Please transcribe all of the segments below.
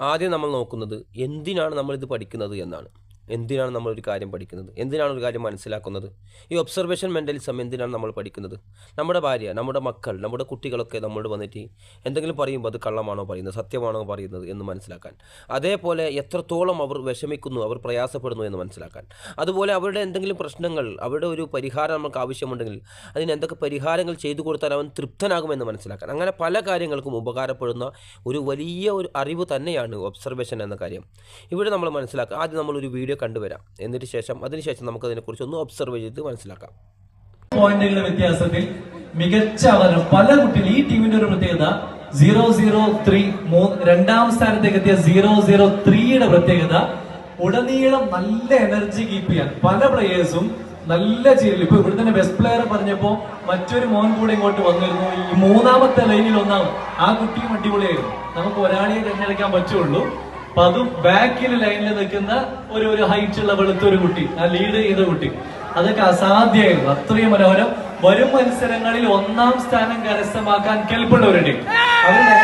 ആദ്യം നമ്മൾ നോക്കുന്നത് എന്തിനാണ് നമ്മളിത് പഠിക്കുന്നത് എന്നാണ്. എന്തിനാണ് നമ്മൾ ഒരു കാര്യം പഠിക്കുന്നത്? എന്തിനാണ് ഒരു കാര്യം മനസ്സിലാക്കുന്നത്? ഈ ഒബ്സർവേഷൻ മെന്റലിസം എന്തിനാണ് നമ്മൾ പഠിക്കുന്നത്? നമ്മുടെ ഭാര്യ നമ്മുടെ മക്കൾ നമ്മുടെ കുട്ടികളൊക്കെ നമ്മളോട് വന്നിട്ട് എന്തെങ്കിലും പറയുമ്പോൾ അത് കള്ളമാണോ പറയുന്നത് സത്യമാണോ പറയുന്നത് എന്ന് മനസ്സിലാക്കാൻ. അതേപോലെ എത്രത്തോളം അവർ വിഷമിക്കുന്നു അവർ പ്രയാസപ്പെടുന്നു എന്ന് മനസ്സിലാക്കാൻ. അതുപോലെ അവരുടെ എന്തെങ്കിലും പ്രശ്നങ്ങൾ അവരുടെ ഒരു പരിഹാരം നമുക്ക് ആവശ്യമുണ്ടെങ്കിൽ അതിന് എന്തൊക്കെ പരിഹാരങ്ങൾ ചെയ്തു കൊടുത്താൽ അവൻ തൃപ്തനാകുമെന്ന് മനസ്സിലാക്കാൻ. അങ്ങനെ പല കാര്യങ്ങൾക്കും ഉപകാരപ്പെടുന്ന ഒരു വലിയ ഒരു അറിവ് തന്നെയാണ് ഒബ്സർവേഷൻ എന്ന കാര്യം. ഇവിടെ നമ്മൾ മനസ്സിലാക്കുക. ആദ്യം നമ്മളൊരു വീഡിയോ കണ്ടുവരാം. എന്നിട്ട് ശേഷം അതിനുശേഷം നമുക്ക് അതിനെക്കുറിച്ച് ഒന്ന് ഒബ്സർവ് ചെയ്ത് മനസ്സിലാക്കാം. പോയിന്റുകളുടെ വ്യത്യാസത്തിൽ മികച്ച അവതരണം. പല കുട്ടികൾ ഈ ടീമിന്റെ ഒരു പ്രത്യേകത സീറോ സീറോ ത്രീ രണ്ടാം സ്ഥാനത്തേക്ക് എത്തിയ സീറോ സീറോ ത്രീയുടെ പ്രത്യേകത ഉടനീളം നല്ല എനർജി കീപ്പ് ചെയ്യാൻ. പല പ്ലേയേഴ്സും നല്ല ചെയ്യൽ ഇപ്പൊ ഇവിടെ തന്നെ ബെസ്റ്റ് പ്ലെയർ പറഞ്ഞപ്പോ മറ്റൊരു മോൻ കൂടെ ഇങ്ങോട്ട് വന്നിരുന്നു. ഈ മൂന്നാമത്തെ ലൈനിൽ ഒന്നാമത് ആ കുട്ടിയും അടിപൊളിയായിരുന്നു. നമുക്ക് ഒരാളെ തിരഞ്ഞെടുക്കാൻ പറ്റുള്ളൂ. അപ്പൊ അതും ബാക്കിൽ ലൈനിൽ നിൽക്കുന്ന ഒരു ഒരു ഹൈറ്റ് ഉള്ള വെളുത്തൊരു കുട്ടി ആ ലീഡ് ചെയ്ത കുട്ടി. അതൊക്കെ അസാധ്യമായിരുന്നു. അത്രയും മനോഹരം. വരും മത്സരങ്ങളിൽ ഒന്നാം സ്ഥാനം കരസ്ഥമാക്കാൻ കെൽപ്പുള്ളവരുടെ അവരുടെ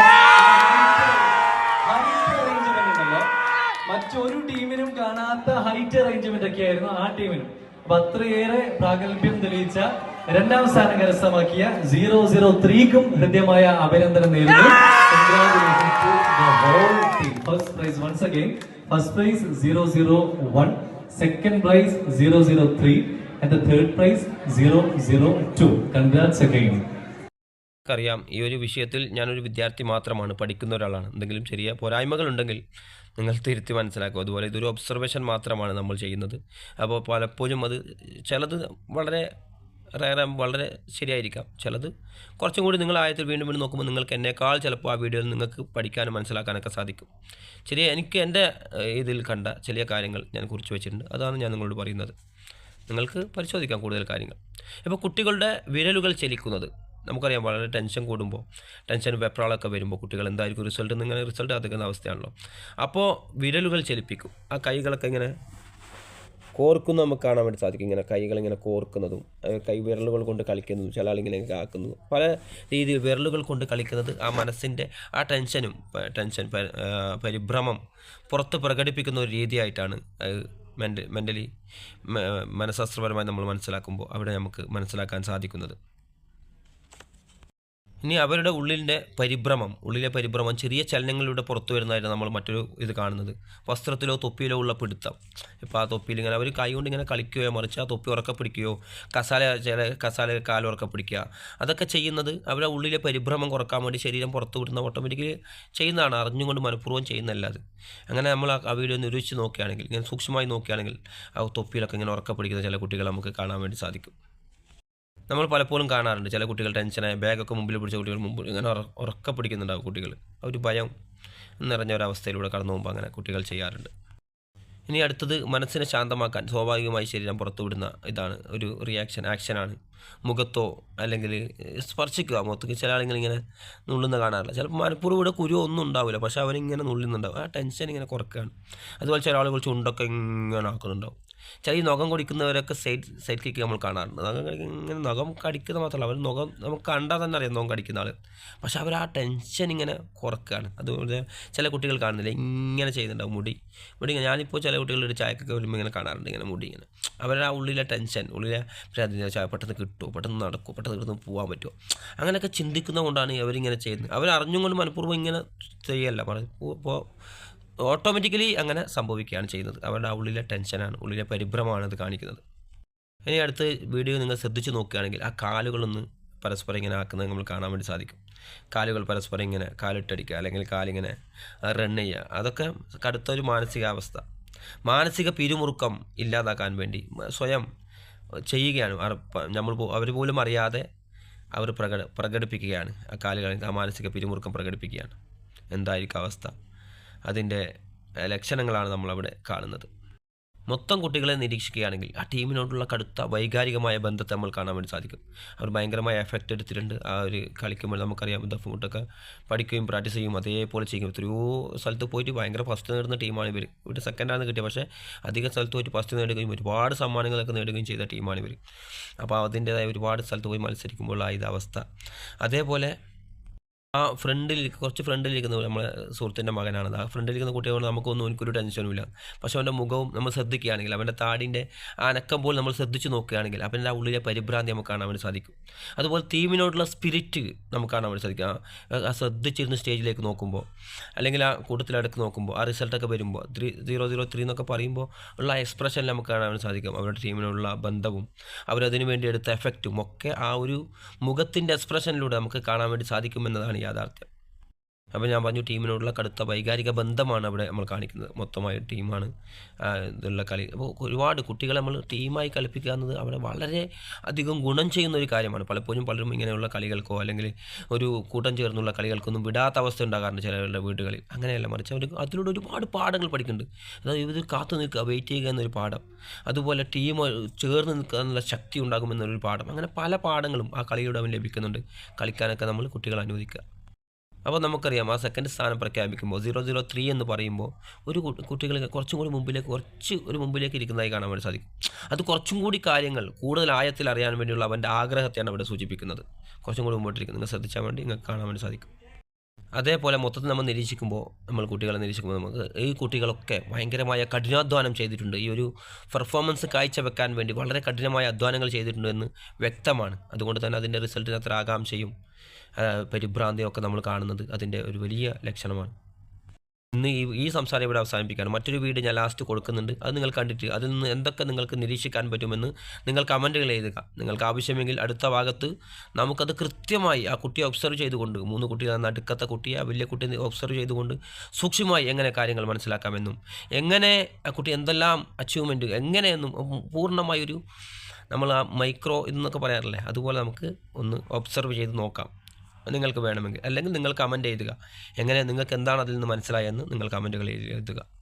മറ്റൊരു ടീമിനും കാണാത്ത ഹൈറ്റ് അറേഞ്ച്മെന്റ് ഒക്കെ ആയിരുന്നു ആ ടീമിനും. അപ്പൊ അത്രയേറെ പ്രാഗൽഭ്യം തെളിയിച്ച രണ്ടാം സ്ഥാനം കരസ്ഥമാക്കിയ സീറോ സീറോ ത്രീക്കും ഹൃദ്യമായ അഭിനന്ദനം നേരുന്നു. Congratulations to the whole team. First prize once again. First prize 001, second prize 003, and the third prize 002. Congrats again. അറിയാം ഈ ഒരു വിഷയത്തിൽ ഞാനൊരു വിദ്യാർത്ഥി മാത്രമാണ് പഠിക്കുന്ന ഒരാളാണ് എന്തെങ്കിലും ചെറിയ പോരായ്മകളുണ്ടെങ്കിൽ നിങ്ങൾ തിരുത്തി മനസ്സിലാക്കും അതുപോലെ ഇതൊരു ഒബ്സർവേഷൻ മാത്രമാണ് നമ്മൾ ചെയ്യുന്നത് അപ്പോൾ പലപ്പോഴും അത് ചിലത് വളരെ റയർ വളരെ ശരിയായിരിക്കാം ചിലത്. കുറച്ചും കൂടി നിങ്ങൾ ആയത്തിൽ വീണ്ടും വീണ്ടും നോക്കുമ്പോൾ നിങ്ങൾക്ക് എന്നേക്കാൾ ചിലപ്പോൾ ആ വീഡിയോയിൽ നിങ്ങൾക്ക് പഠിക്കാനും മനസ്സിലാക്കാനൊക്കെ സാധിക്കും. ചെറിയ എനിക്ക് എന്റെ ഇതിൽ കണ്ട ചെറിയ കാര്യങ്ങൾ ഞാൻ കുറിച്ച് വെച്ചിട്ടുണ്ട്. അതാണ് ഞാൻ നിങ്ങളോട് പറയുന്നത്. നിങ്ങൾക്ക് പരിശോധിക്കാം കൂടുതൽ കാര്യങ്ങൾ. ഇപ്പോൾ കുട്ടികളുടെ വിരലുകൾ ചലിക്കുന്നത്. നമുക്കറിയാം വളരെ ടെൻഷൻ കൂടുമ്പോൾ ടെൻഷൻ വെപ്രാളൊക്കെ വരുമ്പോൾ കുട്ടികൾ എന്തായിരിക്കും റിസൾട്ട് ഇങ്ങനെ റിസൾട്ട് കാത്തിക്കുന്ന അവസ്ഥയാണല്ലോ. അപ്പോൾ വിരലുകൾ ചലിപ്പിക്കും. ആ കൈകളൊക്കെ ഇങ്ങനെ കോർക്കുന്നത് നമുക്ക് കാണാൻ വേണ്ടി സാധിക്കും. ഇങ്ങനെ കൈകൾ ഇങ്ങനെ കോർക്കുന്നതും കൈ വിരലുകൾ കൊണ്ട് കളിക്കുന്നതും ചില ആളിങ്ങനെ ആക്കുന്നതും പല രീതിയിൽ വിരലുകൾ കൊണ്ട് കളിക്കുന്നത് ആ മനസ്സിന്റെ ആ ടെൻഷനും ടെൻഷൻ പരിഭ്രമം പുറത്ത് പ്രകടിപ്പിക്കുന്ന ഒരു രീതിയായിട്ടാണ് മെന്റ മെന്റലി മനഃശാസ്ത്രപരമായി നമ്മൾ മനസ്സിലാക്കുമ്പോൾ അവിടെ നമുക്ക് മനസ്സിലാക്കാൻ സാധിക്കുന്നത്. ഇനി അവരുടെ ഉള്ളിന്റെ പരിഭ്രമം ഉള്ളിലെ പരിഭ്രമം ചെറിയ ചലനങ്ങളിലൂടെ പുറത്തു വരുന്നതായിട്ട് നമ്മൾ മറ്റൊരു ഇത് കാണുന്നത്. വസ്ത്രത്തിലോ തൊപ്പിയിലോ ഉള്ള പിടുത്തം. ഇപ്പോൾ ആ തൊപ്പിയിൽ ഇങ്ങനെ അവർ കൈ കൊണ്ട് ഇങ്ങനെ കളിക്കുകയോ മറിച്ച് ആ തൊപ്പി ഉറക്ക പിടിക്കുകയോ കസാല ചില കസാല കാൽ ഉറക്ക പിടിക്കുക അതൊക്കെ ചെയ്യുന്നത് അവരുടെ ഉള്ളിലെ പരിഭ്രമം കുറയ്ക്കാൻ വേണ്ടി ശരീരം പുറത്തു വിടുന്ന ഓട്ടോമാറ്റിക്കലി ചെയ്യുന്നതാണ്. അറിഞ്ഞുകൊണ്ട് മനഃപൂർവം ചെയ്യുന്നതല്ല അത്. അങ്ങനെ നമ്മൾ ആ വീഡിയോ നിരൂപിച്ച് നോക്കുകയാണെങ്കിൽ ഇങ്ങനെ സൂക്ഷ്മമായി നോക്കുകയാണെങ്കിൽ ആ തൊപ്പിയിലൊക്കെ ഇങ്ങനെ ഉറക്ക പിടിക്കുന്ന ചില കുട്ടികളെ നമുക്ക് കാണാൻ വേണ്ടി സാധിക്കും. നമ്മൾ പലപ്പോഴും കാണാറുണ്ട്. ചില കുട്ടികൾ ടെൻഷനായ ബാഗൊക്കെ മുമ്പിൽ പിടിച്ച കുട്ടികൾ മുമ്പ് ഇങ്ങനെ ഉറക്ക പിടിക്കുന്നുണ്ടാവും കുട്ടികൾ. ഒരു ഭയം നിറഞ്ഞ ഒരവസ്ഥയിലൂടെ കടന്നു പോകുമ്പോൾ അങ്ങനെ കുട്ടികൾ ചെയ്യാറുണ്ട്. ഇനി അടുത്തത് മനസ്സിനെ ശാന്തമാക്കാൻ സ്വാഭാവികമായി ശരീരം പുറത്തുവിടുന്ന ഇതാണ് ഒരു റിയാക്ഷൻ ആക്ഷനാണ് മുഖത്തോ അല്ലെങ്കിൽ സ്പർശിക്കുക മുഖത്തേക്ക് ചില ആളുകൾ ഇങ്ങനെ നുള്ളുന്ന കാണാറില്ല. ചിലപ്പോൾ മനപ്പൂർവം ഇവിടെ കുരുവോ ഒന്നും ഉണ്ടാവില്ല പക്ഷേ അവരിങ്ങനെ നുള്ളുന്നുണ്ടാവും. ആ ടെൻഷൻ ഇങ്ങനെ കുറക്കുകയാണ് അതുപോലെ ചില ആളുകൾ ചുണ്ടൊക്കെ ഇങ്ങനെ ആക്കുന്നുണ്ടാവും. ചില ഈ നഖം കുടിക്കുന്നവരൊക്കെ സൈഡ് സൈഡ് കിക്ക് നമ്മൾ കാണാറുണ്ട്. നഖം ഇങ്ങനെ നഖം കടിക്കുന്ന മാത്രമല്ല അവർ നഖം നമുക്ക് കണ്ടാൽ തന്നെ അറിയാം നഖം കടിക്കുന്ന ആൾ പക്ഷേ അവർ ആ ടെൻഷൻ ഇങ്ങനെ കുറക്കുകയാണ് അതുപോലെ ചില കുട്ടികൾ കാണുന്നില്ല ഇങ്ങനെ ചെയ്യുന്നുണ്ടാവും മുടി. മുടി ഇങ്ങനെ ഞാനിപ്പോൾ ചില കുട്ടികളുടെ ചായക്കൊക്കെ വരുമ്പോൾ ഇങ്ങനെ കാണാറുണ്ട് ഇങ്ങനെ മുടി ഇങ്ങനെ. അവരുടെ ആ ഉള്ളിലെ ടെൻഷൻ ഉള്ളിലെ അതിന് ചായ പെട്ടെന്ന് കിട്ടുമോ പെട്ടെന്ന് നടക്കുമോ പെട്ടെന്ന് ഇവിടുന്ന് പോകാൻ പറ്റുമോ അങ്ങനെയൊക്കെ ചിന്തിക്കുന്നത് കൊണ്ടാണ് അവരിങ്ങനെ ചെയ്യുന്നത്. അവരറിഞ്ഞുകൊണ്ട് മനഃപൂർവം ഇങ്ങനെ ചെയ്യല്ല. പറഞ്ഞു ഇപ്പോൾ ഓട്ടോമാറ്റിക്കലി അങ്ങനെ സംഭവിക്കുകയാണ് ചെയ്യുന്നത്. അവരുടെ ഉള്ളിലെ ടെൻഷനാണ് ഉള്ളിലെ പരിഭ്രമമാണ് അത് കാണിക്കുന്നത്. ഇനി അടുത്ത വീഡിയോ നിങ്ങൾ ശ്രദ്ധിച്ച് നോക്കുകയാണെങ്കിൽ ആ കാലുകളൊന്ന് പരസ്പരം ഇങ്ങനെ ആക്കുന്നത് നമ്മൾ കാണാൻ വേണ്ടി സാധിക്കും. കാലുകൾ പരസ്പരം ഇങ്ങനെ കാലിട്ടടിക്കുക അല്ലെങ്കിൽ കാലിങ്ങനെ റൺ ചെയ്യുക. അതൊക്കെ കടുത്തൊരു മാനസികാവസ്ഥ. മാനസിക പിരിമുറുക്കം ഇല്ലാതാക്കാൻ വേണ്ടി സ്വയം ചെയ്യുകയാണ്. നമ്മൾ അവർ പോലും അറിയാതെ അവർ പ്രകട പ്രകടിപ്പിക്കുകയാണ്. ആ കാലുകളിൽ ആ മാനസിക പിരിമുറുക്കം പ്രകടിപ്പിക്കുകയാണ്. എന്തായിരിക്കും അവസ്ഥ? അതിന്റെ ലക്ഷണങ്ങളാണ് നമ്മളവിടെ കാണുന്നത്. മൊത്തം കുട്ടികളെ നിരീക്ഷിക്കുകയാണെങ്കിൽ ആ ടീമിനോടുള്ള കടുത്ത വൈകാരികമായ ബന്ധത്തെ നമ്മൾ കാണാൻ വേണ്ടി സാധിക്കും. അവർ ഭയങ്കരമായ എഫക്റ്റ് എടുത്തിട്ടുണ്ട്. ആ ഒരു കളിക്കുമ്പോൾ നമുക്കറിയാം ദഫ് മുട്ടൊക്കെ പഠിക്കുകയും പ്രാക്ടീസ് ചെയ്യും അതേപോലെ ചെയ്യും എത്രയോ സ്ഥലത്ത് പോയിട്ട് ഭയങ്കര ഫസ്റ്റ് നേടുന്ന ടീമാണ് ഇവർ ഇവിടെ സെക്കൻഡാണ് കിട്ടിയത് പക്ഷേ അധിക സ്ഥലത്ത് പോയിട്ട് ഫസ്റ്റ് നേടുകയും ഒരുപാട് സമ്മാനങ്ങളൊക്കെ നേടുകയും ചെയ്ത ടീമാണ് ഇവർ അപ്പോൾ അതിന്റേതായ ഒരുപാട് സ്ഥലത്ത് പോയി മത്സരിക്കുമ്പോൾ ആ ഇത് അവസ്ഥ അതേപോലെ ആ ഫ്രണ്ടിൽ കുറച്ച് ഫ്രണ്ടിലിരിക്കുന്ന നമ്മളെ സുഹൃത്തിന്റെ മകനാണത് ആ ഫ്രണ്ടിലിരിക്കുന്ന കുട്ടിയോട് നമുക്കൊന്നും എനിക്കൊരു ടെൻഷനും ഇല്ല. പക്ഷെ അവന്റെ മുഖവും നമ്മൾ ശ്രദ്ധിക്കുകയാണെങ്കിൽ അവന്റെ താടിന്റെ അനക്കം പോലും നമ്മൾ ശ്രദ്ധിച്ച് നോക്കുകയാണെങ്കിൽ അവന്റെ ആ ഉള്ളിലെ പരിഭ്രാന്തി നമുക്ക് കാണാൻ വേണ്ടി സാധിക്കും. അതുപോലെ തീമിനോടുള്ള സ്പിരിറ്റ് നമുക്ക് കാണാൻ വേണ്ടി സാധിക്കും. ആ- ശ്രദ്ധിച്ചിരുന്ന ശ്രദ്ധിച്ചിരുന്ന് സ്റ്റേജിലേക്ക് നോക്കുമ്പോൾ അല്ലെങ്കിൽ ആ കൂട്ടത്തിലടക്ക് നോക്കുമ്പോൾ ആ റിസൾട്ടൊക്കെ വരുമ്പോൾ ത്രീ സീറോ സീറോ ത്രീ എന്നൊക്കെ പറയുമ്പോൾ ഉള്ള എക്സ്പ്രഷൻ നമുക്ക് കാണാൻ വേണ്ടി സാധിക്കും. അവരുടെ ടീമിനോടുള്ള ബന്ധവും അവരതിനു വേണ്ടി എടുത്ത എഫക്റ്റും ഒക്കെ ആ ഒരു മുഖത്തിന്റെ എക്സ്പ്രഷനിലൂടെ നമുക്ക് കാണാൻ വേണ്ടി സാധിക്കുമെന്നതാണ് याद आते हैं। അപ്പോൾ ഞാൻ പറഞ്ഞു ടീമിനോടുള്ള കടുത്ത വൈകാരിക ബന്ധമാണ് അവിടെ നമ്മൾ കാണിക്കുന്നത്. മൊത്തമായ ടീമാണ്. ഇതുള്ള കളി. അപ്പോൾ ഒരുപാട് കുട്ടികളെ നമ്മൾ ടീമായി കളിപ്പിക്കുക എന്നത് അവിടെ വളരെ അധികം ഗുണം ചെയ്യുന്ന ഒരു കാര്യമാണ്. പലപ്പോഴും പലരും ഇങ്ങനെയുള്ള കളികൾക്കോ അല്ലെങ്കിൽ ഒരു കൂട്ടം ചേർന്നുള്ള കളികൾക്കൊന്നും വിടാത്ത അവസ്ഥ ഉണ്ടാകാറുണ്ട് ചിലവരുടെ വീടുകളിൽ. അങ്ങനെയല്ല മറിച്ച് അവർ അതിലൂടെ ഒരുപാട് പാഠങ്ങൾ പഠിക്കുന്നുണ്ട്. അതായത് ഇത് കാത്തു നിൽക്കുക വെയിറ്റ് ചെയ്യുക എന്നൊരു പാഠം. അതുപോലെ ടീം ചേർന്ന് നിൽക്കുക എന്നുള്ള ശക്തി ഉണ്ടാകുമെന്നൊരു പാഠം. അങ്ങനെ പല പാഠങ്ങളും ആ കളിയിലൂടെ അവൻ ലഭിക്കുന്നുണ്ട്. കളിക്കാനൊക്കെ നമ്മൾ കുട്ടികളെ അനുവദിക്കുക. അപ്പോൾ നമുക്കറിയാം ആ സെക്കൻഡ് സ്ഥാനം പ്രഖ്യാപിക്കുമ്പോൾ സീറോ സീറോ ത്രീ എന്ന് പറയുമ്പോൾ ഒരു കുട്ടികൾ കുറച്ചും കൂടി മുമ്പിലേക്ക് കുറച്ച് ഒരു മുമ്പിലേക്ക് ഇരിക്കുന്നതായി കാണാൻ വേണ്ടി സാധിക്കും. അത് കുറച്ചും കൂടി കാര്യങ്ങൾ കൂടുതൽ ആയത്തിൽ അറിയാൻ വേണ്ടിയുള്ള അവന്റെ ആഗ്രഹത്തെയാണ് അവിടെ സൂചിപ്പിക്കുന്നത്. കുറച്ചും കൂടി മുമ്പോട്ടിരിക്കുന്നത് നിങ്ങൾ ശ്രദ്ധിച്ചാൽ വേണ്ടി നിങ്ങൾക്ക് കാണാൻ വേണ്ടി സാധിക്കും. അതേപോലെ മൊത്തത്തിൽ നമ്മൾ നിരീക്ഷിക്കുമ്പോൾ നമ്മൾ കുട്ടികളെ നിരീക്ഷിക്കുമ്പോൾ നമുക്ക് ഈ കുട്ടികളൊക്കെ ഭയങ്കരമായ കഠിനാധ്വാനം ചെയ്തിട്ടുണ്ട്. ഈ ഒരു പെർഫോമൻസ് കാഴ്ചവെക്കാൻ വേണ്ടി വളരെ കഠിനമായ അധ്വാനങ്ങൾ ചെയ്തിട്ടുണ്ട് എന്ന് വ്യക്തമാണ്. അതുകൊണ്ട് തന്നെ അതിന്റെ റിസൾട്ടിന് അത്ര ആകാംക്ഷയും ആ, പരിഭ്രാന്തിയും ഒക്കെ നമ്മൾ കാണുന്നത് അതിന്റെ ഒരു വലിയ ലക്ഷണമാണ്. ഇന്ന് ഈ ഈ സംസാരം ഇവിടെ അവസാനിപ്പിക്കുകയാണ്. മറ്റൊരു വീഡിയോ ഞാൻ ലാസ്റ്റ് കൊടുക്കുന്നുണ്ട്. അത് നിങ്ങൾ കണ്ടിട്ട് അതിൽ നിന്ന് എന്തൊക്കെ നിങ്ങൾക്ക് നിരീക്ഷിക്കാൻ പറ്റുമെന്ന് നിങ്ങൾ കമന്റുകൾ എഴുതുക. നിങ്ങൾക്ക് ആവശ്യമെങ്കിൽ അടുത്ത ഭാഗത്ത് നമുക്കത് കൃത്യമായി ആ കുട്ടിയെ ഒബ്സർവ് ചെയ്തുകൊണ്ട് മൂന്ന് കുട്ടി നടുക്കത്തെ കുട്ടിയെ ആ വലിയ കുട്ടിയെ ഒബ്സർവ് ചെയ്തുകൊണ്ട് സൂക്ഷ്മമായി എങ്ങനെ കാര്യങ്ങൾ മനസ്സിലാക്കാമെന്നും എങ്ങനെ ആ കുട്ടി എന്തെല്ലാം അച്ചീവ്മെന്റ് എങ്ങനെയെന്നും പൂർണമായൊരു നമ്മൾ ആ മൈക്രോ എന്നൊക്കെ പറയാറില്ലേ അതുപോലെ നമുക്ക് ഒന്ന് ഒബ്സർവ് ചെയ്ത് നോക്കാം. നിങ്ങൾക്ക് വേണമെങ്കിൽ. അല്ലെങ്കിൽ നിങ്ങൾ കമന്റ് എഴുതുക. എങ്ങനെ നിങ്ങൾക്ക് എന്താണ് അതിൽ നിന്ന് മനസ്സിലായെന്ന് നിങ്ങൾ കമന്റുകൾ എഴുതുക.